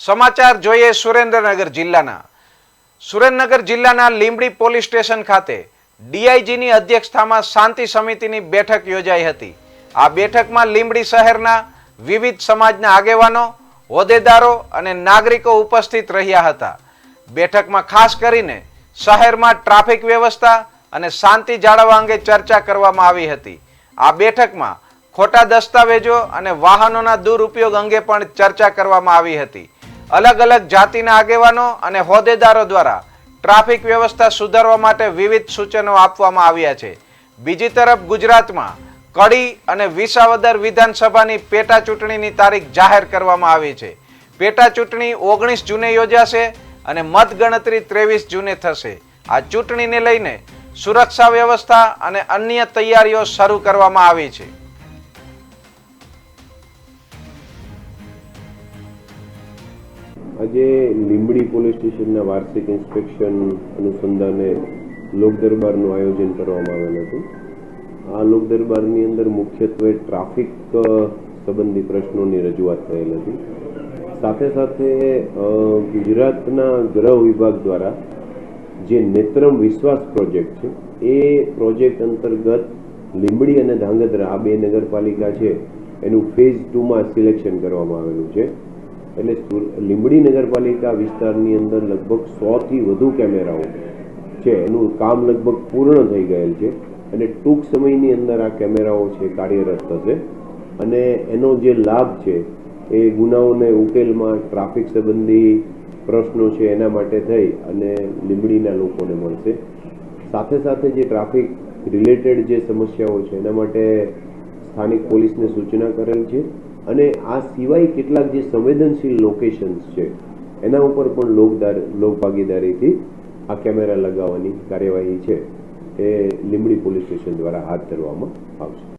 સમાચાર જોઈએ સુરેન્દ્રનગર જિલ્લાના. સુરેન્દ્રનગર જિલ્લાના લીંબડી પોલીસ સ્ટેશન ખાતે ડીઆઈજીની અધ્યક્ષતામાં શાંતિ સમિતિની બેઠક યોજાઈ હતી. આ બેઠકમાં લીંબડી શહેરના વિવિધ સમાજના આગેવાનો, હોદ્દેદારો અને નાગરિકો ઉપસ્થિત રહ્યા હતા. બેઠકમાં ખાસ કરીને શહેરમાં ટ્રાફિક વ્યવસ્થા અને શાંતિ જાળવવા અંગે ચર્ચા કરવામાં આવી હતી. આ બેઠકમાં ખોટા દસ્તાવેજો અને વાહનોના દુરુપયોગ અંગે પણ ચર્ચા કરવામાં આવી હતી. અલગ અલગ જાતિના આગેવાનો અને હોદ્દેદારો દ્વારા ટ્રાફિક વ્યવસ્થા સુધારવા માટે વિવિધ સૂચનો આપવામાં આવ્યા છે. બીજી તરફ ગુજરાતમાં કડી અને વિસાવદર વિધાનસભાની પેટા ચૂંટણીની તારીખ જાહેર કરવામાં આવી છે. પેટા ચૂંટણી ઓગણીસ જૂને યોજાશે અને મતગણતરી ત્રેવીસ જૂને થશે. આ ચૂંટણીને લઈને સુરક્ષા વ્યવસ્થા અને અન્ય તૈયારીઓ શરૂ કરવામાં આવી છે. આજે લીંબડી પોલીસ સ્ટેશનના વાર્ષિક ઇન્સ્પેક્શન અનુસંધાને લોક દરબારનું આયોજન કરવામાં આવેલ હતું. આ લોક દરબારની અંદર મુખ્યત્વે ટ્રાફિક સંબંધી પ્રશ્નોની રજૂઆત થયેલ હતી. સાથે સાથે ગુજરાતના ગ્રહ વિભાગ દ્વારા જે નેત્રમ વિશ્વાસ પ્રોજેક્ટ છે, એ પ્રોજેક્ટ અંતર્ગત લીંબડી અને ધાંગધ્રા, આ બે નગરપાલિકા છે, એનું ફેઝ ટુમાં સિલેક્શન કરવામાં આવેલું છે. એટલે લીંબડી નગરપાલિકા વિસ્તારની અંદર લગભગ સોથી વધુ કેમેરાઓ છે, એનું કામ લગભગ પૂર્ણ થઈ ગયેલ છે અને ટૂંક સમયની અંદર આ કેમેરાઓ છે કાર્યરત થશે. અને એનો જે લાભ છે એ ગુનાઓને ઉકેલમાં ટ્રાફિક સંબંધી પ્રશ્નો છે એના માટે થઈ અને લીંબડીના લોકોને મળશે. સાથે સાથે જે ટ્રાફિક રિલેટેડ જે સમસ્યાઓ છે એના માટે સ્થાનિક પોલીસને સૂચના કરેલ છે. અને આ સિવાય કેટલાક જે સંવેદનશીલ લોકેશન્સ છે, એના ઉપર પણ લોકદાર, લોકભાગીદારીથી આ કેમેરા લગાવવાની કાર્યવાહી છે, એ લીંબડી પોલીસ સ્ટેશન દ્વારા હાથ ધરવામાં આવશે.